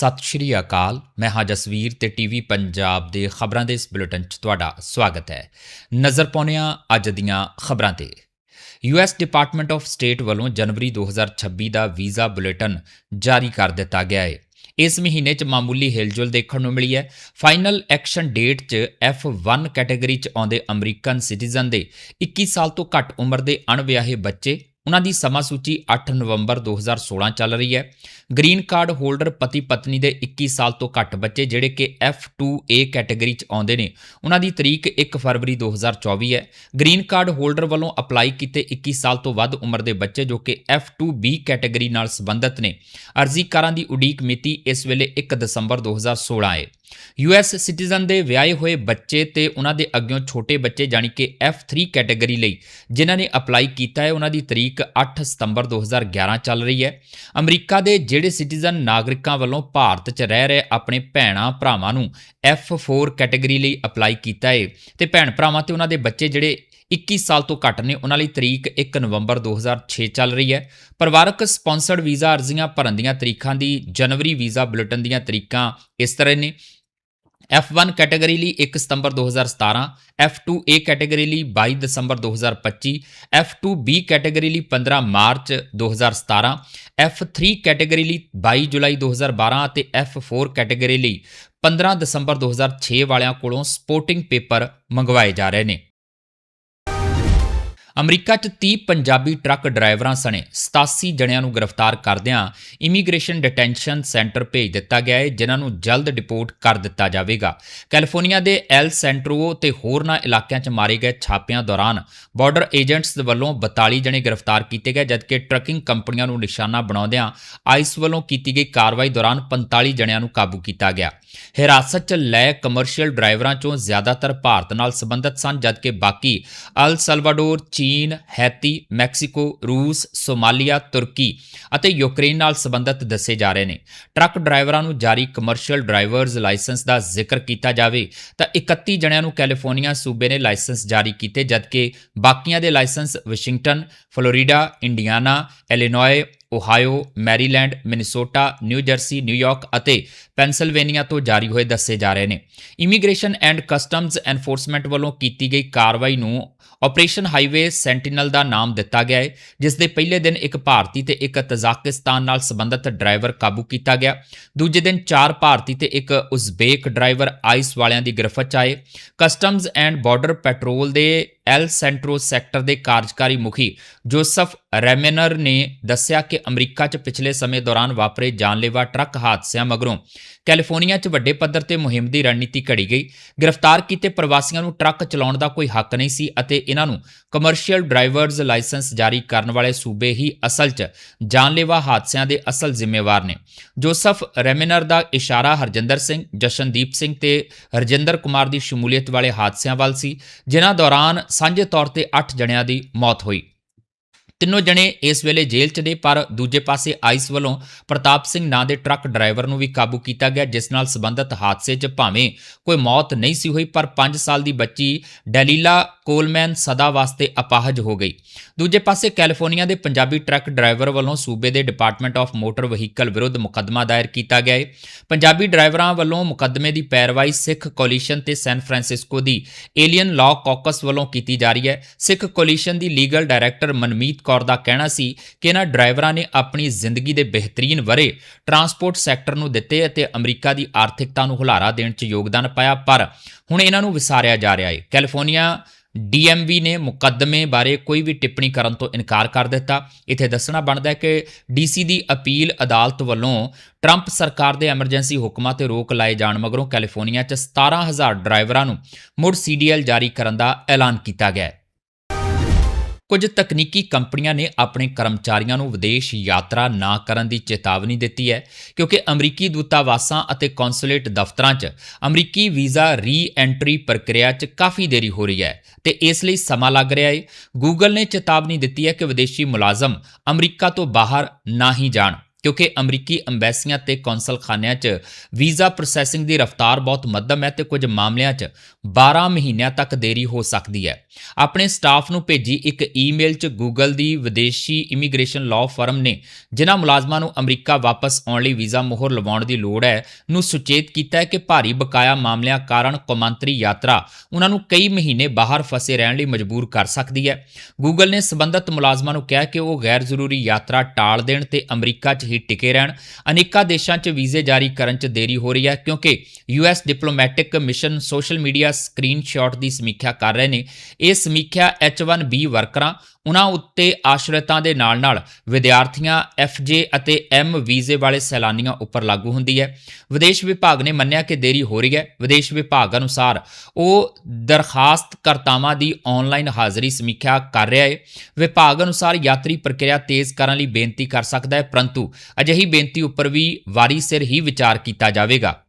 ਸਤਿ ਸ਼੍ਰੀ ਅਕਾਲ। ਮੈਂ ਹਾਂ ਜਸਵੀਰ ਤੇ ਟੀਵੀ ਪੰਜਾਬ ਦੇ ਖਬਰਾਂ ਦੇ ਇਸ ਬੁਲੇਟਿਨ 'ਚ ਤੁਹਾਡਾ ਸਵਾਗਤ ਹੈ। ਨਜ਼ਰ ਪਾਉਂਦੇ ਅੱਜ ਦੀਆਂ ਖਬਰਾਂ ਤੇ। ਯੂਐਸ ਡਿਪਾਰਟਮੈਂਟ ਆਫ ਸਟੇਟ ਵੱਲੋਂ ਜਨਵਰੀ 2026 ਦਾ ਵੀਜ਼ਾ ਬੁਲੇਟਿਨ ਜਾਰੀ ਕਰ ਦਿੱਤਾ ਗਿਆ ਹੈ ਇਸ ਮਹੀਨੇ 'ਚ ਮਾਮੂਲੀ ਹਿਲਜੁਲ ਦੇਖਣ ਨੂੰ ਮਿਲੀ ਹੈ। ਫਾਈਨਲ ਐਕਸ਼ਨ ਡੇਟ 'ਚ F1 ਕੈਟਾਗਰੀ 'ਚ ਆਉਂਦੇ ਅਮਰੀਕਨ ਸਿਟੀਜ਼ਨ ਦੇ 21 ਸਾਲ ਤੋਂ ਘੱਟ ਉਮਰ ਦੇ ਅਣਵਿਆਹੇ ਬੱਚੇ ਉਹਨਾਂ ਦੀ ਸਮਾਂ ਸੂਚੀ 8 ਨਵੰਬਰ 2016 ਚੱਲ ਰਹੀ ਹੈ। ਗ੍ਰੀਨ ਕਾਰਡ ਹੋਲਡਰ ਪਤੀ ਪਤਨੀ ਦੇ 21 ਸਾਲ ਤੋਂ ਘੱਟ ਬੱਚੇ ਜਿਹੜੇ ਕਿ F2A ਕੈਟਾਗਰੀ 'ਚ ਆਉਂਦੇ ਨੇ, ਉਹਨਾਂ ਦੀ ਤਰੀਕ 1 ਫਰਵਰੀ 2024 ਹੈ। ਗ੍ਰੀਨ ਕਾਰਡ ਹੋਲਡਰ ਵੱਲੋਂ ਅਪਲਾਈ ਕੀਤੇ 21 ਸਾਲ ਤੋਂ ਵੱਧ ਉਮਰ ਦੇ ਬੱਚੇ ਜੋ ਕਿ F2B ਕੈਟਾਗਰੀ ਨਾਲ ਸੰਬੰਧਿਤ ਨੇ। ਅਰਜ਼ੀਕਾਰਾਂ ਦੀ ਉਡੀਕ ਮਿਤੀ ਇਸ ਵੇਲੇ 1 ਦਸੰਬਰ 2016 ਹੈ। ਯੂਐਸ ਸਿਟੀਜ਼ਨ ਦੇ ਵਿਆਹੇ ਹੋਏ ਬੱਚੇ ਤੇ ਉਹਨਾਂ ਦੇ ਅੱਗਿਓਂ ਛੋਟੇ ਬੱਚੇ ਜਾਨੀ ਕਿ F3 ਕੈਟਾਗਰੀ ਲਈ, ਜਿਨ੍ਹਾਂ ਨੇ ਅਪਲਾਈ ਕੀਤਾ ਹੈ, ਉਹਨਾਂ ਦੀ ਤਰੀਕ 8 ਸਤੰਬਰ 2011 ਚੱਲ ਰਹੀ ਹੈ। ਅਮਰੀਕਾ ਦੇ ਜਿਹੜੇ ਸਿਟੀਜ਼ਨ ਨਾਗਰਿਕਾਂ ਵੱਲੋਂ ਭਾਰਤ 'ਚ ਰਹਿ ਰਹੇ ਆਪਣੇ ਭੈਣਾਂ ਭਰਾਵਾਂ ਨੂੰ F4 ਕੈਟਾਗਰੀ ਲਈ ਅਪਲਾਈ ਕੀਤਾ ਹੈ ਤੇ ਭੈਣ ਭਰਾਵਾਂ ਤੇ ਉਹਨਾਂ ਦੇ ਬੱਚੇ ਜਿਹੜੇ 21 ਸਾਲ ਤੋਂ ਘੱਟ ਨੇ, ਉਹਨਾਂ ਲਈ ਤਰੀਕ 1 ਨਵੰਬਰ 2006 ਚੱਲ ਰਹੀ ਹੈ। ਪਰਿਵਾਰਕ ਸਪਾਂਸਰਡ ਵੀਜ਼ਾ ਅਰਜ਼ੀਆਂ ਭਰਨ ਦੀਆਂ ਤਰੀਕਾਂ ਦੀ ਜਨਵਰੀ ਵੀਜ਼ਾ ਬੁਲੇਟਿਨ ਦੀਆਂ ਤਰੀਕਾਂ ਇਸ ਤਰ੍ਹਾਂ ਨੇ। F1 ਕੈਟਾਗਰੀ ਲਈ 1 ਸਤੰਬਰ 2017 F2A ਕੈਟਾਗਰੀ ਲਈ 22 ਦਸੰਬਰ 2025 F2B ਕੈਟਾਗਰੀ ਲਈ 15 ਮਾਰਚ 2017 F3 ਕੈਟਾਗਰੀ ਲਈ 22 ਜੁਲਾਈ 2012 ਅਤੇ F4 ਕੈਟਾਗਰੀ ਲਈ 15 ਦਸੰਬਰ 2006 ਵਾਲਿਆਂ ਕੋਲੋਂ ਸਪੋਰਟਿੰਗ ਪੇਪਰ ਮੰਗਵਾਏ ਜਾ ਰਹੇ ਨੇ। ਅਮਰੀਕਾ 'ਚ 30 ਪੰਜਾਬੀ ਟਰੱਕ ਡਰਾਈਵਰਾਂ ਸਣੇ 87 ਜਣਿਆਂ ਨੂੰ ਗ੍ਰਿਫਤਾਰ ਕਰਦਿਆਂ ਇਮੀਗ੍ਰੇਸ਼ਨ ਡਿਟੈਂਸ਼ਨ ਸੈਂਟਰ ਭੇਜ ਦਿੱਤਾ ਗਿਆ ਹੈ ਜਿਨ੍ਹਾਂ ਨੂੰ ਜਲਦ ਡਿਪੋਰਟ ਕਰ ਦਿੱਤਾ ਜਾਵੇਗਾ। ਕੈਲੀਫੋਰਨੀਆ ਦੇ ਐਲ ਸੈਂਟਰੋ ਤੇ ਹੋਰਨਾਂ ਇਲਾਕਿਆਂ 'ਚ ਮਾਰੇ ਗਏ ਛਾਪਿਆਂ ਦੌਰਾਨ ਬਾਰਡਰ ਏਜੰਟਸ ਵੱਲੋਂ 42 ਜਣੇ ਗ੍ਰਿਫਤਾਰ ਕੀਤੇ ਗਏ, ਜਦਕਿ ਟਰੱਕਿੰਗ ਕੰਪਨੀਆਂ ਨੂੰ ਨਿਸ਼ਾਨਾ ਬਣਾਉਂਦਿਆਂ ਆਈਸ ਵੱਲੋਂ ਕੀਤੀ ਗਈ ਕਾਰਵਾਈ ਦੌਰਾਨ 45 ਜਣਿਆਂ ਨੂੰ ਕਾਬੂ ਕੀਤਾ ਗਿਆ। ਹਿਰਾਸਤ 'ਚ ਲੈ ਕਮਰਸ਼ੀਅਲ ਡਰਾਈਵਰਾਂ 'ਚੋਂ ਜ਼ਿਆਦਾਤਰ ਭਾਰਤ ਨਾਲ ਸੰਬੰਧਿਤ ਸਨ, ਜਦਕਿ ਬਾਕੀ ਅਲ ਸਲਵਾਡੋਰ ਚੀਨ ਹੈਤੀ, ਮੈਕਸੀਕੋ, ਰੂਸ, ਸੋਮਾਲੀਆ, ਤੁਰਕੀ ਅਤੇ ਯੂਕਰੇਨ ਨਾਲ ਸੰਬੰਧਿਤ ਦੱਸੇ ਜਾ ਰਹੇ ਨੇ। ਟਰੱਕ ਡਰਾਈਵਰਾਂ ਨੂੰ ਜਾਰੀ ਕਮਰਸ਼ੀਅਲ ਡਰਾਈਵਰਜ਼ ਲਾਇਸੈਂਸ ਦਾ ਜ਼ਿਕਰ ਕੀਤਾ ਜਾਵੇ ਤਾਂ 31 ਜਣਿਆਂ ਨੂੰ ਕੈਲੀਫੋਰਨੀਆ ਸੂਬੇ ਨੇ ਲਾਇਸੈਂਸ ਜਾਰੀ ਕੀਤੇ, ਜਦਕਿ ਬਾਕੀਆਂ ਦੇ license Washington Florida Indiana Illinois Ohio, Maryland, Minnesota, New Jersey New York ਅਤੇ ਪੈਨਸਿਲਵੇਨੀਆ ਤੋਂ ਜਾਰੀ ਹੋਏ ਦੱਸੇ ਜਾ ਰਹੇ ਨੇ। ਇਮੀਗ੍ਰੇਸ਼ਨ ਐਂਡ ਕਸਟਮਜ਼ ਐਨਫੋਰਸਮੈਂਟ ਵੱਲੋਂ ਕੀਤੀ ਗਈ ਕਾਰਵਾਈ ਨੂੰ ਆਪਰੇਸ਼ਨ ਹਾਈਵੇ ਸੈਂਟੀਨਲ ਦਾ ਨਾਮ ਦਿੱਤਾ ਗਿਆ ਹੈ ਜਿਸ ਦੇ ਪਹਿਲੇ ਦਿਨ ਇੱਕ ਭਾਰਤੀ ਤੇ ਇੱਕ ਤਜ਼ਾਕਿਸਤਾਨ ਨਾਲ ਸੰਬੰਧਿਤ ਡਰਾਈਵਰ ਕਾਬੂ ਕੀਤਾ ਗਿਆ। ਦੂਜੇ ਦਿਨ ਚਾਰ ਭਾਰਤੀ ਤੇ ਇੱਕ ਉਜ਼ਬੇਕ ਡਰਾਈਵਰ ਆਈਸ ਵਾਲਿਆਂ ਦੀ ਗ੍ਰਿਫਤ 'ਚ ਆਏ। ਕਸਟਮਜ਼ ਐਂਡ ਬਾਰਡਰ ਪੈਟਰੋਲ ਦੇ ਐਲ ਸੈਂਟਰੋ ਸੈਕਟਰ ਦੇ ਕਾਰਜਕਾਰੀ ਮੁਖੀ ਜੋਸਫ ਰੈਮੇਨਰ ਨੇ ਦੱਸਿਆ ਕਿ ਅਮਰੀਕਾ 'ਚ ਪਿਛਲੇ ਸਮੇਂ ਦੌਰਾਨ ਵਾਪਰੇ ਜਾਨਲੇਵਾ ਟਰੱਕ ਹਾਦਸਿਆਂ ਮਗਰੋਂ ਕੈਲੀਫੋਰਨੀਆ 'ਚ ਵੱਡੇ ਪੱਧਰ ਤੇ ਮੁਹਿੰਮ ਦੀ ਰਣਨੀਤੀ ਘੜੀ ਗਈ। ਗ੍ਰਿਫਤਾਰ ਕੀਤੇ ਪ੍ਰਵਾਸੀਆਂ ਨੂੰ ਟਰੱਕ ਚਲਾਉਣ ਦਾ ਕੋਈ ਹੱਕ ਨਹੀਂ ਸੀ ਅਤੇ ਇਹਨਾਂ ਨੂੰ ਕਮਰਸ਼ੀਅਲ ਡਰਾਈਵਰਜ਼ ਲਾਇਸੈਂਸ ਜਾਰੀ ਕਰਨ ਵਾਲੇ ਸੂਬੇ ਹੀ ਅਸਲ 'ਚ ਜਾਨਲੇਵਾ ਹਾਦਸਿਆਂ ਦੇ ਅਸਲ ਜ਼ਿੰਮੇਵਾਰ ਨੇ। ਜੋਸਫ ਰੈਮਿਨਰ ਦਾ ਇਸ਼ਾਰਾ ਹਰਜਿੰਦਰ ਸਿੰਘ, ਜਸ਼ਨਦੀਪ ਸਿੰਘ ਤੇ ਹਰਜਿੰਦਰ ਕੁਮਾਰ ਦੀ ਸ਼ਮੂਲੀਅਤ ਵਾਲੇ ਹਾਦਸਿਆਂ ਵੱਲ ਸੀ, ਜਿਨ੍ਹਾਂ ਦੌਰਾਨ ਸਾਂਝੇ ਤੌਰ ਤੇ 8 ਜਣਿਆਂ ਦੀ ਮੌਤ ਹੋਈ। ਤਿੰਨੋਂ ਜਣੇ ਇਸ ਵੇਲੇ ਜੇਲ੍ਹ 'ਚ ਨੇ, ਪਰ ਦੂਜੇ ਪਾਸੇ ਆਈਸ ਵੱਲੋਂ ਪ੍ਰਤਾਪ ਸਿੰਘ ਨਾਂ ਦੇ ਟਰੱਕ ਡਰਾਈਵਰ ਨੂੰ ਵੀ ਕਾਬੂ ਕੀਤਾ ਗਿਆ, ਜਿਸ ਨਾਲ ਸੰਬੰਧਿਤ ਹਾਦਸੇ 'ਚ ਭਾਵੇਂ ਕੋਈ ਮੌਤ ਨਹੀਂ ਸੀ ਹੋਈ, ਪਰ 5 ਸਾਲ ਦੀ ਬੱਚੀ ਡੈਲੀਲਾ ਕੋਲਮੈਨ ਸਦਾ ਵਾਸਤੇ ਅਪਾਹਜ ਹੋ ਗਈ। ਦੂਜੇ ਪਾਸੇ ਕੈਲੀਫੋਰਨੀਆ ਦੇ ਪੰਜਾਬੀ ਟਰੱਕ ਡਰਾਈਵਰ ਵੱਲੋਂ ਸੂਬੇ ਦੇ ਡਿਪਾਰਟਮੈਂਟ ਆਫ ਮੋਟਰ ਵਹੀਕਲ ਵਿਰੁੱਧ ਮੁਕੱਦਮਾ ਦਾਇਰ ਕੀਤਾ ਗਿਆ ਹੈ ਪੰਜਾਬੀ ਡਰਾਈਵਰਾਂ ਵੱਲੋਂ ਮੁਕੱਦਮੇ ਦੀ ਪੈਰਵਾਈ ਸਿੱਖ ਕੋਲੀਸ਼ਨ ਤੇ ਸੈਨ ਫਰਾਂਸਿਸਕੋ ਦੀ ਏਲੀਅਨ ਲਾਅ ਕਾਕਸ ਵੱਲੋਂ ਕੀਤੀ ਜਾ ਰਹੀ ਹੈ। ਸਿੱਖ ਕੋਲੀਸ਼ਨ ਦੀ ਲੀਗਲ ਡਾਇਰੈਕਟਰ ਮਨਮੀਤ ਕੌਰ ਦਾ ਕਹਿਣਾ ਸੀ ਕਿ ਇਹਨਾਂ ਡਰਾਈਵਰਾਂ ਨੇ ਆਪਣੀ ਜ਼ਿੰਦਗੀ ਦੇ ਬਿਹਤਰੀਨ ਵਰੇ ਟਰਾਂਸਪੋਰਟ ਸੈਕਟਰ ਨੂੰ ਦਿੱਤੇ ਅਤੇ ਅਮਰੀਕਾ ਦੀ ਆਰਥਿਕਤਾ ਨੂੰ ਹੁਲਾਰਾ ਦੇਣ 'ਚ ਯੋਗਦਾਨ ਪਾਇਆ, ਪਰ ਹੁਣ ਇਹਨਾਂ ਨੂੰ ਵਿਸਾਰਿਆ ਜਾ ਰਿਹਾ ਹੈ ਕੈਲੀਫੋਰਨੀਆ ਡੀਐਮਵੀ ਨੇ ਮੁਕੱਦਮੇ ਬਾਰੇ ਕੋਈ ਵੀ ਟਿੱਪਣੀ ਕਰਨ ਤੋਂ ਇਨਕਾਰ ਕਰ ਦਿੱਤਾ। ਇੱਥੇ ਦੱਸਣਾ ਬਣਦਾ ਹੈ ਕਿ ਡੀਸੀ ਦੀ ਅਪੀਲ ਅਦਾਲਤ ਵੱਲੋਂ ਟਰੰਪ ਸਰਕਾਰ ਦੇ ਐਮਰਜੈਂਸੀ ਹੁਕਮਾਂ ਤੇ ਰੋਕ ਲਾਏ ਜਾਣ ਮਗਰੋਂ ਕੈਲੀਫੋਰਨੀਆ 'ਚ 17000 ਡਰਾਈਵਰਾਂ ਨੂੰ ਮੁੜ ਸੀਡੀਐਲ ਜਾਰੀ ਕਰਨ ਦਾ ਐਲਾਨ ਕੀਤਾ ਗਿਆ ਹੈ। ਕੁਝ ਤਕਨੀਕੀ ਕੰਪਨੀਆਂ ਨੇ ਆਪਣੇ ਕਰਮਚਾਰੀਆਂ ਨੂੰ ਵਿਦੇਸ਼ ਯਾਤਰਾ ਨਾ ਕਰਨ ਦੀ ਚੇਤਾਵਨੀ ਦਿੱਤੀ ਹੈ, ਕਿਉਂਕਿ ਅਮਰੀਕੀ ਦੂਤਾਵਾਸਾਂ ਅਤੇ ਕੌਂਸੂਲੇਟ ਦਫ਼ਤਰਾਂ 'ਚ ਅਮਰੀਕੀ ਵੀਜ਼ਾ ਰੀ-ਐਂਟਰੀ ਪ੍ਰਕਿਰਿਆ 'ਚ ਕਾਫੀ ਦੇਰੀ ਹੋ ਰਹੀ ਹੈ ਤੇ ਇਸ ਲਈ ਸਮਾਂ ਲੱਗ ਰਿਹਾ ਹੈ ਗੂਗਲ ਨੇ ਚੇਤਾਵਨੀ ਦਿੱਤੀ ਹੈ ਕਿ ਵਿਦੇਸ਼ੀ ਮੁਲਾਜ਼ਮ ਅਮਰੀਕਾ ਤੋਂ ਬਾਹਰ ਨਾ ਹੀ ਜਾਣ। ਕਿਉਂਕਿ ਅਮਰੀਕੀ ਅੰਬੈਸੀਆਂ ਤੇ ਕੌਂਸਲਖਾਨਿਆਂ 'ਚ ਵੀਜ਼ਾ ਪ੍ਰੋਸੈਸਿੰਗ ਦੀ ਰਫ਼ਤਾਰ ਬਹੁਤ ਮੱਧਮ ਹੈ ਤੇ ਕੁਝ ਮਾਮਲਿਆਂ 'ਚ 12 ਮਹੀਨਿਆਂ ਤੱਕ ਦੇਰੀ ਹੋ ਸਕਦੀ ਹੈ। ਆਪਣੇ ਸਟਾਫ ਨੂੰ ਭੇਜੀ ਇੱਕ ਈਮੇਲ 'ਚ ਗੂਗਲ ਦੀ ਵਿਦੇਸ਼ੀ ਇਮੀਗ੍ਰੇਸ਼ਨ ਲਾਅ ਫਰਮ ਨੇ, ਜਿਨ੍ਹਾਂ ਮੁਲਾਜ਼ਮਾਂ ਨੂੰ ਅਮਰੀਕਾ ਵਾਪਸ ਆਉਣ ਲਈ ਵੀਜ਼ਾ ਮੋਹਰ ਲਵਾਉਣ ਦੀ ਲੋੜ ਹੈ, ਨੂੰ ਸੁਚੇਤ ਕੀਤਾ ਹੈ ਕਿ ਭਾਰੀ ਬਕਾਇਆ ਮਾਮਲਿਆਂ ਕਾਰਨ ਕੌਮਾਂਤਰੀ ਯਾਤਰਾ ਉਹਨਾਂ ਨੂੰ ਕਈ ਮਹੀਨੇ ਬਾਹਰ ਫਸੇ ਰਹਿਣ ਲਈ ਮਜਬੂਰ ਕਰ ਸਕਦੀ ਹੈ। ਗੂਗਲ ਨੇ ਸਬੰਧਤ ਮੁਲਾਜ਼ਮਾਂ ਨੂੰ ਕਿਹਾ ਕਿ ਉਹ ਗੈਰ ਜ਼ਰੂਰੀ ਯਾਤਰਾ ਟਾਲ ਦੇਣ ਤੇ ਅਮਰੀਕਾ 'ਚ ਹੀ ਟਿਕੇ ਰਹਿਣ। ਅਨੇਕਾਂ ਦੇਸ਼ਾਂ 'ਚ ਵੀਜ਼ੇ ਜਾਰੀ ਕਰਨ 'ਚ ਦੇਰੀ ਹੋ ਰਹੀ ਹੈ ਕਿਉਂਕਿ US diplomatic mission social media screenshot ਦੀ ਸਮੀਖਿਆ ਕਰ ਰਹੇ ਨੇ। ਇਹ ਸਮੀਖਿਆ H1B ਵਰਕਰਾਂ ਉਹਨਾਂ ਉੱਤੇ ਆਸ਼ਰਿਤਾਂ ਦੇ ਨਾਲ-ਨਾਲ ਵਿਦਿਆਰਥੀਆਂ FJ ਅਤੇ M ਵੀਜ਼ੇ ਵਾਲੇ ਸੈਲਾਨੀਆਂ ਉੱਪਰ ਲਾਗੂ ਹੁੰਦੀ ਹੈ। ਵਿਦੇਸ਼ ਵਿਭਾਗ ਨੇ ਮੰਨਿਆ ਕਿ ਦੇਰੀ ਹੋ ਰਹੀ ਹੈ। ਵਿਦੇਸ਼ ਵਿਭਾਗ ਅਨੁਸਾਰ ਉਹ ਦਰਖਾਸਤਕਰਤਾਵਾਂ ਦੀ ਆਨਲਾਈਨ ਹਾਜ਼ਰੀ ਸਮੀਖਿਆ ਕਰ ਰਿਹਾ ਹੈ। ਵਿਭਾਗ ਅਨੁਸਾਰ ਯਾਤਰੀ ਪ੍ਰਕਿਰਿਆ ਤੇਜ਼ ਕਰਨ ਲਈ ਬੇਨਤੀ ਕਰ ਸਕਦਾ ਹੈ, ਪਰੰਤੂ ਅਜਿਹੀ ਬੇਨਤੀ ਉੱਪਰ ਵੀ ਵਾਰੀ ਸਿਰ ਹੀ ਵਿਚਾਰ ਕੀਤਾ ਜਾਵੇਗਾ।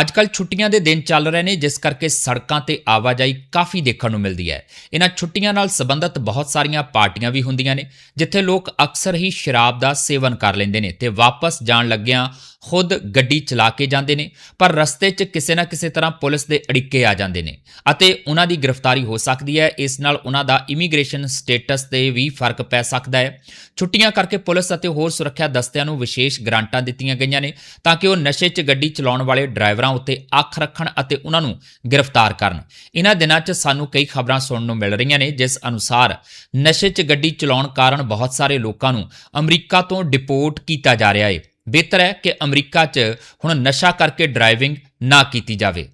ਅੱਜ ਕੱਲ ਛੁੱਟੀਆਂ ਦੇ ਦਿਨ ਚੱਲ ਰਹੇ ਨੇ, ਜਿਸ ਕਰਕੇ ਸੜਕਾਂ ਤੇ ਆਵਾਜਾਈ ਕਾਫੀ ਦੇਖਣ ਨੂੰ ਮਿਲਦੀ ਹੈ। ਇਹਨਾਂ ਛੁੱਟੀਆਂ ਨਾਲ ਸੰਬੰਧਿਤ ਬਹੁਤ ਸਾਰੀਆਂ ਪਾਰਟੀਆਂ ਵੀ ਹੁੰਦੀਆਂ ਨੇ, ਜਿੱਥੇ ਲੋਕ ਅਕਸਰ ਹੀ ਸ਼ਰਾਬ ਦਾ ਸੇਵਨ ਕਰ ਲੈਂਦੇ ਨੇ ਤੇ ਵਾਪਸ ਜਾਣ ਲੱਗਿਆਂ ਖੁਦ ਗੱਡੀ ਚਲਾ ਕੇ ਜਾਂਦੇ ਨੇ, ਪਰ ਰਸਤੇ 'ਚ ਕਿਸੇ ਨਾ ਕਿਸੇ ਤਰ੍ਹਾਂ ਪੁਲਿਸ ਦੇ ਅੜਿੱਕੇ ਆ ਜਾਂਦੇ ਨੇ ਅਤੇ ਉਹਨਾਂ ਦੀ ਗ੍ਰਿਫਤਾਰੀ ਹੋ ਸਕਦੀ ਹੈ। ਇਸ ਨਾਲ ਉਹਨਾਂ ਦਾ ਇਮੀਗ੍ਰੇਸ਼ਨ ਸਟੇਟਸ ਤੇ ਵੀ ਫ਼ਰਕ ਪੈ ਸਕਦਾ ਹੈ। ਛੁੱਟੀਆਂ ਕਰਕੇ ਪੁਲਿਸ ਅਤੇ ਹੋਰ ਸੁਰੱਖਿਆ ਦਸਤਿਆਂ ਨੂੰ ਵਿਸ਼ੇਸ਼ ਗ੍ਰਾਂਟਾਂ ਦਿੱਤੀਆਂ ਗਈਆਂ ਨੇ ਤਾਂ ਕਿ ਉਹ ਨਸ਼ੇ 'ਚ ਗੱਡੀ ਚਲਾਉਣ ਵਾਲੇ ਡਰਾਈਵਰਾਂ ਉੱਤੇ ਅੱਖ ਰੱਖਣ ਅਤੇ ਉਹਨਾਂ ਨੂੰ ਗ੍ਰਿਫਤਾਰ ਕਰਨ। ਇਹਨਾਂ ਦਿਨਾਂ 'ਚ ਸਾਨੂੰ ਕਈ ਖਬਰਾਂ ਸੁਣਨ ਨੂੰ ਮਿਲ ਰਹੀਆਂ ਨੇ, ਜਿਸ ਅਨੁਸਾਰ ਨਸ਼ੇ 'ਚ ਗੱਡੀ ਚਲਾਉਣ ਕਾਰਨ ਬਹੁਤ ਸਾਰੇ ਲੋਕਾਂ ਨੂੰ ਅਮਰੀਕਾ ਤੋਂ ਡਿਪੋਰਟ ਕੀਤਾ ਜਾ ਰਿਹਾ ਹੈ। ਬਿਹਤਰ ਹੈ ਕਿ ਅਮਰੀਕਾ 'ਚ ਹੁਣ ਨਸ਼ਾ ਕਰਕੇ ਡਰਾਈਵਿੰਗ ਨਾ ਕੀਤੀ ਜਾਵੇ।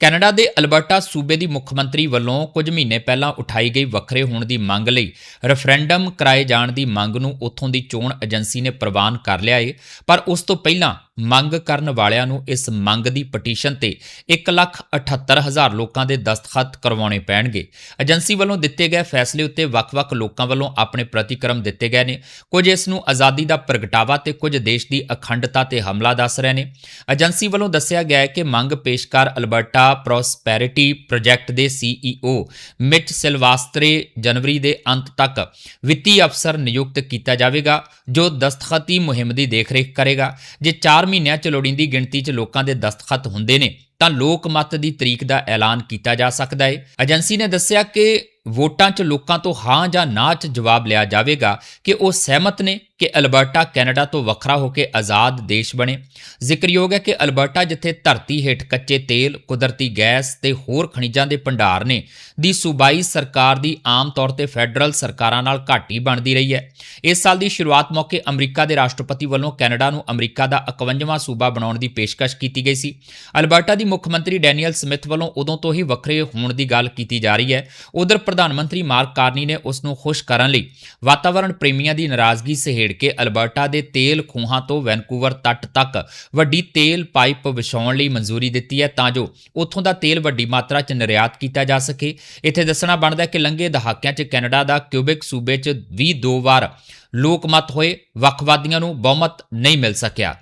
ਕੈਨੇਡਾ ਦੇ ਅਲਬਰਟਾ ਸੂਬੇ ਦੀ ਮੁੱਖ ਮੰਤਰੀ ਵੱਲੋਂ ਕੁਝ ਮਹੀਨੇ ਪਹਿਲਾਂ ਉਠਾਈ ਗਈ ਵੱਖਰੇ ਹੋਣ ਦੀ ਮੰਗ ਲਈ ਰੈਫਰੈਂਡਮ ਕਰਾਏ ਜਾਣ ਦੀ ਮੰਗ ਨੂੰ ਉੱਥੋਂ ਦੀ ਚੋਣ ਏਜੰਸੀ ਨੇ ਪ੍ਰਵਾਨ ਕਰ ਲਿਆ ਏ, ਪਰ ਉਸ ਤੋਂ ਪਹਿਲਾਂ ਮੰਗ ਕਰਨ ਵਾਲਿਆਂ ਨੂੰ ਇਸ ਮੰਗ ਦੀ ਪਟੀਸ਼ਨ ਤੇ 178000 ਲੋਕਾਂ ਦੇ ਦਸਤਖਤ ਕਰਵਾਉਣੇ ਪੈਣਗੇ। ਏਜੰਸੀ ਵੱਲੋਂ ਦਿੱਤੇ ਗਏ ਫੈਸਲੇ ਉੱਤੇ ਵੱਖ-ਵੱਖ ਲੋਕਾਂ ਵੱਲੋਂ ਆਪਣੇ ਪ੍ਰਤੀਕਰਮ ਦਿੱਤੇ ਗਏ ਨੇ। ਕੁਝ ਇਸ ਨੂੰ ਆਜ਼ਾਦੀ ਦਾ ਪ੍ਰਗਟਾਵਾ ਤੇ ਕੁਝ ਦੇਸ਼ ਦੀ ਅਖੰਡਤਾ ਤੇ ਹਮਲਾ ਦੱਸ ਰਹੇ ਨੇ। ਏਜੰਸੀ ਵੱਲੋਂ ਦੱਸਿਆ ਗਿਆ ਹੈ ਕਿ ਮੰਗ ਪੇਸ਼ਕਾਰ ਅਲਬਰਟਾ ਪ੍ਰੋਸਪੈਰਿਟੀ ਪ੍ਰੋਜੈਕਟ ਦੇ ਸੀਈਓ ਮਿਚ ਸਿਲਵਾਸਤਰੇ ਜਨਵਰੀ ਦੇ ਅੰਤ ਤੱਕ ਵਿੱਤੀ ਅਫਸਰ ਨਿਯੁਕਤ ਕੀਤਾ ਜਾਵੇਗਾ, ਜੋ ਦਸਤਖਤੀ ਮੁਹਿੰਮ ਦੀ ਦੇਖਰੇਖ ਕਰੇਗਾ, ਜੇ 4 ਮਹੀਨਿਆਂ ਚ ਲੋੜੀਂਦੀ ਗਿਣਤੀ ਚ ਲੋਕਾਂ ਦੇ ਦਸਤਖਤ ਹੁੰਦੇ ਨੇ, ਤਾਂ ਲੋਕ ਮਤ ਦੀ ਤਰੀਕ ਦਾ ਐਲਾਨ ਕੀਤਾ ਜਾ ਸਕਦਾ ਹੈ ਏਜੰਸੀ ਨੇ ਦੱਸਿਆ ਕਿ ਵੋਟਾਂ 'ਚ ਲੋਕਾਂ ਤੋਂ ਹਾਂ ਜਾਂ ਨਾ 'ਚ ਜਵਾਬ ਲਿਆ ਜਾਵੇਗਾ ਕਿ ਉਹ ਸਹਿਮਤ ਨੇ ਕਿ ਅਲਬਰਟਾ ਕੈਨੇਡਾ ਤੋਂ ਵੱਖਰਾ ਹੋ ਕੇ ਆਜ਼ਾਦ ਦੇਸ਼ ਬਣੇ। ਜ਼ਿਕਰਯੋਗ ਹੈ ਕਿ ਅਲਬਰਟਾ ਜਿੱਥੇ ਧਰਤੀ ਹੇਠ ਕੱਚੇ ਤੇਲ, ਕੁਦਰਤੀ ਗੈਸ ਤੇ ਹੋਰ ਖਣਿਜਾਂ ਦੇ ਭੰਡਾਰ ਨੇ, ਦੀ ਸੂਬਾਈ ਸਰਕਾਰ ਦੀ ਆਮ ਤੌਰ ਤੇ ਫੈਡਰਲ ਸਰਕਾਰਾਂ ਨਾਲ ਘਾਟੀ ਬਣਦੀ ਰਹੀ ਹੈ। ਇਸ ਸਾਲ ਦੀ ਸ਼ੁਰੂਆਤ ਮੌਕੇ ਅਮਰੀਕਾ ਦੇ ਰਾਸ਼ਟਰਪਤੀ ਵੱਲੋਂ ਕੈਨੇਡਾ ਨੂੰ ਅਮਰੀਕਾ ਦਾ 51ਵਾਂ ਸੂਬਾ ਬਣਾਉਣ ਦੀ ਪੇਸ਼ਕਸ਼ ਕੀਤੀ ਗਈ ਸੀ। ਅਲਬਰਟਾ ਦੀ ਮੁੱਖ ਮੰਤਰੀ ਡੈਨੀਅਲ ਸਮਿਥ ਵੱਲੋਂ ਉਦੋਂ ਤੋਂ ਹੀ ਵੱਖਰੇ ਹੋਣ ਦੀ ਗੱਲ ਕੀਤੀ ਜਾ ਰਹੀ ਹੈ। ਉਧਰ ਪ੍ਰਧਾਨ ਮੰਤਰੀ ਮਾਰਕ ਕਾਰਨੀ ਨੇ ਉਸ ਨੂੰ ਖੁਸ਼ ਕਰਨ ਲਈ ਵਾਤਾਵਰਣ ਪ੍ਰੇਮੀਆਂ ਦੀ ਨਾਰਾਜ਼ਗੀ ਸਹੇੜ ਕੇ ਅਲਬਰਟਾ ਦੇ ਤੇਲ ਖੂਹਾਂ ਤੋਂ ਵੈਨਕੂਵਰ ਤੱਟ ਤੱਕ ਵੱਡੀ ਤੇਲ ਪਾਈਪ ਵਿਛਾਉਣ ਲਈ ਮਨਜ਼ੂਰੀ ਦਿੱਤੀ ਹੈ ਤਾਂ ਜੋ ਉੱਥੋਂ ਦਾ ਤੇਲ ਵੱਡੀ ਮਾਤਰਾ 'ਚ ਨਿਰਯਾਤ ਕੀਤਾ ਜਾ ਸਕੇ। ਇੱਥੇ ਦੱਸਣਾ ਬਣਦਾ ਹੈ ਕਿ ਲੰਘੇ ਦਹਾਕਿਆਂ 'ਚ ਕੈਨੇਡਾ ਦਾ ਕਿਊਬਿਕ ਸੂਬੇ 'ਚ ਵੀ ਦੋ ਵਾਰ ਲੋਕਮਤ ਹੋਏ। ਵੱਖਵਾਦੀਆਂ ਨੂੰ ਬਹੁਮਤ ਨਹੀਂ ਮਿਲ ਸਕਿਆ।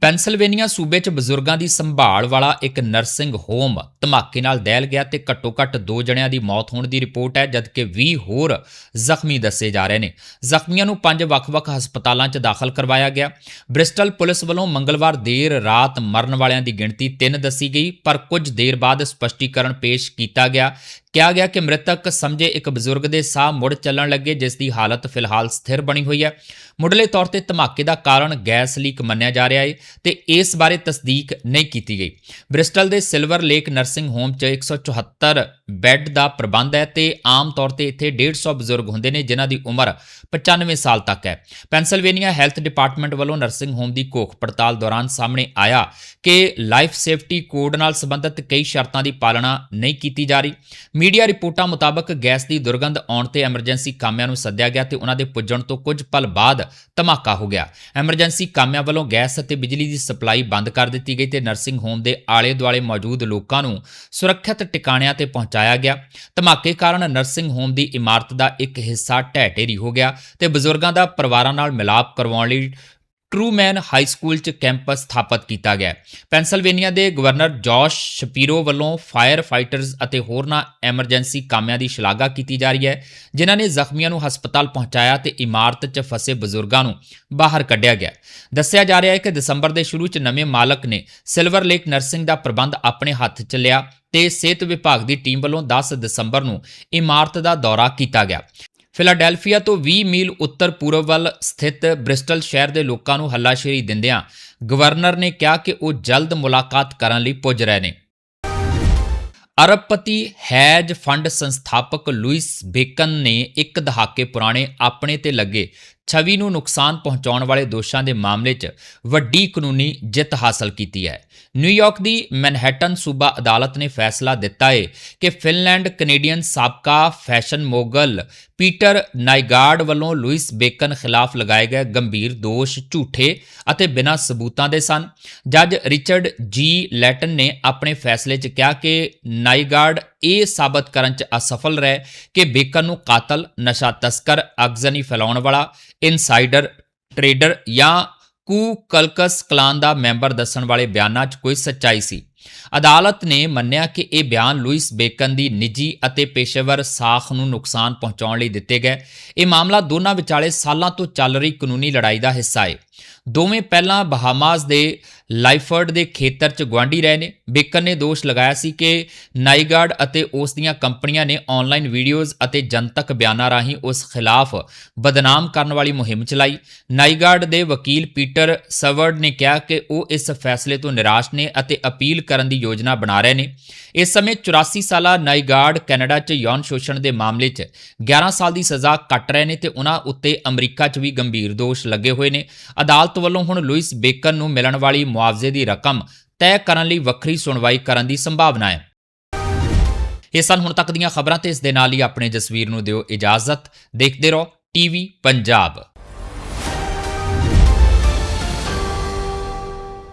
ਪੈਨਸਿਲਵੇਨੀਆ ਸੂਬੇ 'ਚ ਬਜ਼ੁਰਗਾਂ ਦੀ ਸੰਭਾਲ ਵਾਲਾ ਇੱਕ ਨਰਸਿੰਗ ਹੋਮ ਧਮਾਕੇ ਨਾਲ ਦਹਿਲ ਗਿਆ ਤੇ ਘੱਟੋ-ਘੱਟ 2 ਜਣਿਆਂ ਦੀ ਮੌਤ ਹੋਣ ਦੀ ਰਿਪੋਰਟ ਹੈ, ਜਦਕਿ 20 ਹੋਰ ਜ਼ਖਮੀ ਦੱਸੇ ਜਾ ਰਹੇ ਨੇ। ਜ਼ਖਮੀਆਂ ਨੂੰ ਪੰਜ ਵੱਖ-ਵੱਖ ਹਸਪਤਾਲਾਂ 'ਚ ਦਾਖਲ ਕਰਵਾਇਆ ਗਿਆ। ਬ੍ਰਿਸਟਲ ਪੁਲਿਸ ਵੱਲੋਂ ਮੰਗਲਵਾਰ ਦੇਰ ਰਾਤ ਮਰਨ ਵਾਲਿਆਂ ਦੀ ਗਿਣਤੀ 3 ਦੱਸੀ ਗਈ, ਪਰ ਕੁਝ ਦੇਰ ਬਾਅਦ ਸਪਸ਼ਟੀਕਰਨ ਪੇਸ਼ ਕੀਤਾ ਗਿਆ ਕਿਹਾ ਗਿਆ ਕਿ ਮ੍ਰਿਤਕ ਸਮਝੇ ਇੱਕ ਬਜ਼ੁਰਗ ਦੇ ਸਾਹ ਮੁੜ ਚੱਲਣ ਲੱਗੇ, ਜਿਸ ਦੀ ਹਾਲਤ ਫਿਲਹਾਲ ਸਥਿਰ ਬਣੀ ਹੋਈ ਹੈ। ਮੁੱਢਲੇ ਤੌਰ ਤੇ ਧਮਾਕੇ ਦਾ ਕਾਰਨ ਗੈਸ ਲੀਕ ਮੰਨਿਆ ਜਾ ਰਿਹਾ ਹੈ ਤੇ ਇਸ ਬਾਰੇ ਤਸਦੀਕ ਨਹੀਂ ਕੀਤੀ ਗਈ। ਬ੍ਰਿਸਟਲ ਦੇ ਸਿਲਵਰ ਲੇਕ ਨਰਸਿੰਗ ਹੋਮ 'ਚ 174 ਬੈੱਡ ਦਾ ਪ੍ਰਬੰਧ ਹੈ ਤੇ ਆਮ ਤੌਰ ਤੇ ਇੱਥੇ 150 ਬਜ਼ੁਰਗ ਹੁੰਦੇ ਨੇ, ਜਿਨ੍ਹਾਂ ਦੀ ਉਮਰ 95 ਸਾਲ ਤੱਕ ਹੈ। ਪੈਨਸਿਲਵੇਨੀਆ ਹੈਲਥ ਡਿਪਾਰਟਮੈਂਟ ਵੱਲੋਂ ਨਰਸਿੰਗ ਹੋਮ ਦੀ ਘੋਖ ਪੜਤਾਲ ਦੌਰਾਨ ਸਾਹਮਣੇ ਆਇਆ ਕਿ ਲਾਈਫ ਸੇਫਟੀ ਕੋਡ ਨਾਲ ਸੰਬੰਧਿਤ ਕਈ ਸ਼ਰਤਾਂ ਦੀ ਪਾਲਣਾ ਨਹੀਂ ਕੀਤੀ ਜਾ ਰਹੀ। ਮੀਡੀਆ ਰਿਪੋਰਟਾਂ ਮੁਤਾਬਕ ਗੈਸ ਦੀ ਦੁਰਗੰਧ ਆਉਣ ਤੇ ਐਮਰਜੈਂਸੀ ਕਾਮਿਆਂ ਨੂੰ ਸੱਦਿਆ ਗਿਆ ਤੇ ਉਹਨਾਂ ਦੇ ਪੁੱਜਣ ਤੋਂ ਕੁਝ ਪਲ ਬਾਅਦ ਧਮਾਕਾ ਹੋ ਗਿਆ। ਐਮਰਜੈਂਸੀ ਕਾਮਿਆਂ ਵੱਲੋਂ ਗੈਸ ਅਤੇ ਬਿਜਲੀ ਦੀ ਸਪਲਾਈ ਬੰਦ ਕਰ ਦਿੱਤੀ ਗਈ ਤੇ ਨਰਸਿੰਗ ਹੋਮ ਦੇ ਆਲੇ-ਦੁਆਲੇ ਮੌਜੂਦ ਲੋਕਾਂ ਨੂੰ ਸੁਰੱਖਿਅਤ ਟਿਕਾਣਿਆਂ ਤੇ ਪਹੁੰਚਾਇਆ ਗਿਆ। ਧਮਾਕੇ ਕਾਰਨ ਨਰਸਿੰਗ ਹੋਮ ਦੀ ਇਮਾਰਤ ਦਾ ਇੱਕ ਹਿੱਸਾ ਢਹਿ ਢੇਰੀ ਹੋ ਗਿਆ ਤੇ ਬਜ਼ੁਰਗਾਂ ਦਾ ਪਰਿਵਾਰਾਂ ਨਾਲ ਮਿਲਾਪ ਕਰਵਾਉਣ ਲਈ ਟਰੂਮੈਨ ਹਾਈ ਸਕੂਲ 'ਚ ਕੈਂਪਸ ਸਥਾਪਿਤ ਕੀਤਾ ਗਿਆ ਹੈ। ਦੇ ਗਵਰਨਰ ਜੋਸ਼ ਸ਼ਪੀਰੋ ਵੱਲੋਂ ਫਾਇਰ ਫਾਈਟਰਜ਼ ਅਤੇ ਹੋਰਨਾਂ ਐਮਰਜੈਂਸੀ ਕਾਮਿਆਂ ਦੀ ਸ਼ਲਾਘਾ ਕੀਤੀ ਜਾ ਰਹੀ ਹੈ, ਜਿਨ੍ਹਾਂ ਨੇ ਜ਼ਖਮੀਆਂ ਨੂੰ ਹਸਪਤਾਲ ਪਹੁੰਚਾਇਆ ਤੇ ਇਮਾਰਤ 'ਚ ਫਸੇ ਬਜ਼ੁਰਗਾਂ ਨੂੰ ਬਾਹਰ ਕੱਢਿਆ ਗਿਆ ਦੱਸਿਆ ਜਾ ਰਿਹਾ ਹੈ ਕਿ ਦਸੰਬਰ ਦੇ ਸ਼ੁਰੂ 'ਚ ਨਵੇਂ ਮਾਲਕ ਨੇ ਸਿਲਵਰ ਲੇਕ ਨਰਸਿੰਗ ਦਾ ਪ੍ਰਬੰਧ ਆਪਣੇ ਹੱਥ 'ਚ ਲਿਆ ਤੇ ਸਿਹਤ ਵਿਭਾਗ ਦੀ ਟੀਮ ਵੱਲੋਂ 10 ਦਸੰਬਰ ਨੂੰ ਇਮਾਰਤ ਦਾ ਦੌਰਾ ਕੀਤਾ ਗਿਆ ਫਿਲਾਡੈਲਫੀਆ ਤੋਂ 20 ਮੀਲ ਉੱਤਰ ਪੂਰਬ ਵੱਲ ਸਥਿਤ ਬ੍ਰਿਸਟਲ ਸ਼ਹਿਰ ਦੇ ਲੋਕਾਂ ਨੂੰ ਹੱਲਾਸ਼ੇਰੀ ਦਿੰਦਿਆਂ ਗਵਰਨਰ ਨੇ ਕਿਹਾ ਕਿ ਉਹ ਜਲਦ ਮੁਲਾਕਾਤ ਕਰਨ ਲਈ ਪੁੱਜ ਰਹੇ ਨੇ। ਅਰਬਪਤੀ ਹੈਜ ਫੰਡ ਸੰਸਥਾਪਕ ਲੁਈਸ ਬੇਕਨ ਨੇ ਇੱਕ ਦਹਾਕੇ ਪੁਰਾਣੇ ਆਪਣੇ ਤੇ ਲੱਗੇ ਛਵੀ ਨੂੰ ਨੁਕਸਾਨ ਪਹੁੰਚਾਉਣ ਵਾਲੇ ਦੋਸ਼ਾਂ ਦੇ ਮਾਮਲੇ 'ਚ ਵੱਡੀ ਕਾਨੂੰਨੀ ਜਿੱਤ ਹਾਸਲ ਕੀਤੀ ਹੈ। ਨਿਊਯਾਰਕ ਦੀ ਮੈਨਹਟਨ ਸੂਬਾ ਅਦਾਲਤ ਨੇ ਫੈਸਲਾ ਦਿੱਤਾ ਹੈ ਕਿ ਫਿਨਲੈਂਡ ਕੈਨੇਡੀਅਨ ਸਾਬਕਾ ਫੈਸ਼ਨ ਮੋਗਲ ਪੀਟਰ ਨਾਈਗਾਰਡ ਵੱਲੋਂ ਲੂਇਸ ਬੇਕਨ ਖਿਲਾਫ ਲਗਾਏ ਗਏ ਗੰਭੀਰ ਦੋਸ਼ ਝੂਠੇ ਅਤੇ ਬਿਨਾਂ ਸਬੂਤਾਂ ਦੇ ਸਨ। ਜੱਜ ਰਿਚਰਡ ਜੀ ਲੈਟਨ ਨੇ ਆਪਣੇ ਫੈਸਲੇ 'ਚ ਕਿਹਾ ਕਿ ਨਾਈਗਾਰਡ ਇਹ ਸਾਬਤ ਕਰਨ 'ਚ ਅਸਫਲ ਰਹੇ ਕਿ ਬੇਕਨ ਨੂੰ ਕਾਤਲ, ਨਸ਼ਾ ਤਸਕਰ ਅਗਜ਼ਨੀ ਫੈਲਾਉਣ ਵਾਲਾ, ਇਨਸਾਈਡਰ, ਟਰੇਡਰ ਜਾਂ ਕੂ ਕਲਕਸ ਕਲਾਨ ਦਾ ਮੈਂਬਰ ਦੱਸਣ ਵਾਲੇ ਬਿਆਨਾਂ 'ਚ ਕੋਈ ਸੱਚਾਈ ਸੀ। ਅਦਾਲਤ ਨੇ ਮੰਨਿਆ ਕਿ ਇਹ ਬਿਆਨ ਲੁਈਸ ਬੇਕਨ ਦੀ ਨਿੱਜੀ ਅਤੇ ਪੇਸ਼ੇਵਰ ਸਾਖ ਨੂੰ ਨੁਕਸਾਨ ਪਹੁੰਚਾਉਣ ਲਈ ਦਿੱਤੇ ਗਏ। ਇਹ ਮਾਮਲਾ ਦੋਨਾਂ ਵਿਚਾਲੇ ਸਾਲਾਂ ਤੋਂ ਚੱਲ ਰਹੀ ਕਾਨੂੰਨੀ ਲੜਾਈ ਦਾ ਹਿੱਸਾ ਹੈ ਦੋਵੇਂ ਪਹਿਲਾਂ ਬਹਾਮਾਸ ਦੇ ਲਾਈਫਰਡ ਦੇ ਖੇਤਰ 'ਚ ਗਵਾਂਢੀ ਰਹੇ ਨੇ। ਬੇਕਰ ਨੇ ਦੋਸ਼ ਲਗਾਇਆ ਸੀ ਕਿ ਨਾਈਗਾਰਡ ਅਤੇ ਉਸ ਦੀਆਂ ਕੰਪਨੀਆਂ ਨੇ ਆਨਲਾਈਨ ਵੀਡੀਓਜ਼ ਅਤੇ ਜਨਤਕ ਬਿਆਨਾਂ ਰਾਹੀਂ ਉਸ ਖਿਲਾਫ ਬਦਨਾਮ ਕਰਨ ਵਾਲੀ ਮੁਹਿੰਮ ਚਲਾਈ। ਨਾਈਗਾਰਡ ਦੇ ਵਕੀਲ ਪੀਟਰ ਸਵਰਡ ਨੇ ਕਿਹਾ ਕਿ ਉਹ ਇਸ ਫੈਸਲੇ ਤੋਂ ਨਿਰਾਸ਼ ਨੇ ਅਤੇ ਅਪੀਲ ਕਰਨ ਦੀ ਯੋਜਨਾ ਬਣਾ ਰਹੇ ਨੇ। ਇਸ ਸਮੇਂ 84 ਸਾਲਾ ਨਾਈਗਾਰਡ ਕੈਨੇਡਾ 'ਚ ਯੌਨ ਸ਼ੋਸ਼ਣ ਦੇ ਮਾਮਲੇ 'ਚ 11 ਸਾਲ ਦੀ ਸਜ਼ਾ ਕੱਟ ਰਹੇ ਨੇ ਤੇ ਉਹਨਾਂ ਉੱਤੇ ਅਮਰੀਕਾ 'ਚ ਵੀ ਗੰਭੀਰ ਦੋਸ਼ ਲੱਗੇ ਹੋਏ ਨੇ। ਅਦਾਲਤ ਵੱਲੋਂ ਹੁਣ ਲੁਈਸ ਬੇਕਰ ਨੂੰ ਮਿਲਣ ਵਾਲੀ ਮੁਆਵਜ਼ੇ ਦੀ ਰਕਮ ਤੈਅ ਕਰਨ ਲਈ ਵੱਖਰੀ ਸੁਣਵਾਈ ਕਰਨ ਦੀ ਸੰਭਾਵਨਾ ਹੈ। ਇਹ ਸਨ ਹੁਣ ਤੱਕ ਦੀਆਂ ਖਬਰਾਂ ਤੇ ਇਸ ਦੇ ਨਾਲ ਹੀ ਆਪਣੇ ਜਸਵੀਰ ਨੂੰ ਦਿਓ ਇਜਾਜ਼ਤ। ਦੇਖਦੇ ਰਹੋ ਟੀਵੀ ਪੰਜਾਬ।